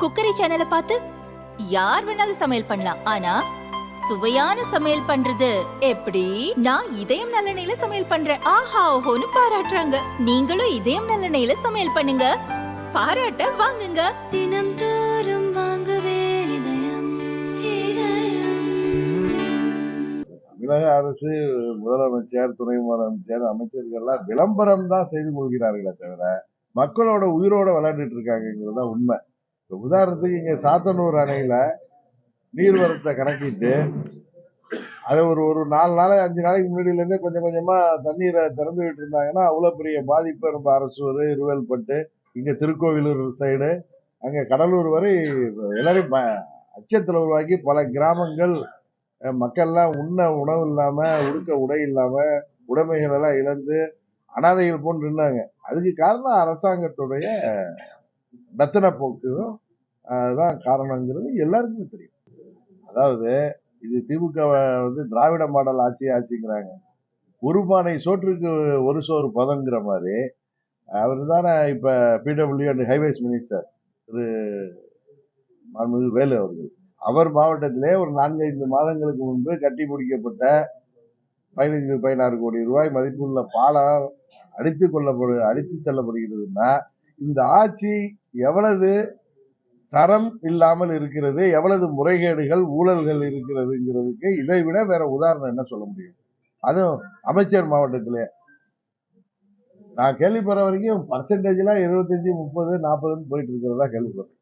Cookery சேனலை பார்த்து யார் வேணாலும் சமையல் பண்ணலாம். ஆனா சுவையான சமையல் பண்றது எப்படி? நான் இதயம் நல்லெண்ணெயில சமையல் பண்றேன். ஆஹா ஓஹோன்னு பாராட்டுறாங்க. நீங்களும் இதயம் நல்லெண்ணெயில சமையல் பண்ணுங்க. பாராட்ட வாங்குங்க. தினம் தோறும் வாங்குவே தமிழக அரசு முதலமைச்சர் துணை முதலமைச்சர் அமைச்சர்கள்லாம் விளம்பரம் தான் செய்து கொள்கிறார்களே தவிர மக்களோட உயிரோட விளையாண்டுட்டு இருக்காங்கிறது தான் உண்மை. இப்போ உதாரணத்துக்கு இங்கே சாத்தனூர் அணையில் நீர்வரத்தை கணக்கிட்டு அதை ஒரு ஒரு நாலு நாள் அஞ்சு நாளைக்கு முன்னாடியிலேருந்தே கொஞ்சம் கொஞ்சமாக தண்ணீரை திறந்து விட்டு இருந்தாங்கன்னா அவ்வளோ பெரிய பாதிப்பு. நம்ம அரசூர் இருவேல்பட்டு இங்கே திருக்கோவிலூர் சைடு அங்கே கடலூர் வரை எல்லாரும் ப- அச்சத்தில் உருவாக்கி பல கிராமங்கள் மக்கள்லாம் உண்ண உணவு இல்லாமல் உடுக்க உடை இல்லாமல் உடைமைகள் எல்லாம் இழந்து அனாதைகள் போன்று இருந்தாங்க அதுக்கு காரணம் அரசாங்கத்துடைய மெத்தன போக்கும் தான் காரணங்கிறது எல்லாருக்குமே தெரியும். அதாவது இது திமுக வந்து திராவிட மாடல் ஆட்சி ஆட்சிங்கிறாங்க. ஒரு பானை சோற்றுக்கு ஒரு சோறு பதங்கிற மாதிரி அவர் தானே இப்போ PWD and highways minister Thiru மாண்புமிகு வேலு அவர்கள். அவர் மாவட்டத்திலே ஒரு நான்கைந்து மாதங்களுக்கு முன்பு கட்டி முடிக்கப்பட்ட பதினைந்து பதினாறு கோடி ரூபாய் மதிப்புள்ள பாலம் அடித்து கொள்ளப்படு அடித்து செல்லப்படுகிறதுனா இந்த ஆட்சி எவ்வளவு தரம் இல்லாமல் இருக்கிறது எவ்வளவு முறைகேடுகள் ஊழல்கள் இருக்கிறதுங்கிறதுக்கு இதை விட வேற உதாரணம் என்ன சொல்ல முடியும்? அதுவும் அமைச்சர் மாவட்டத்திலே. நான் கேள்விப்படுற வரைக்கும் பர்சன்டேஜ்லாம் இருபத்தஞ்சு முப்பது நாற்பதுன்னு போயிட்டு இருக்கிறதா கேள்விப்படுறேன்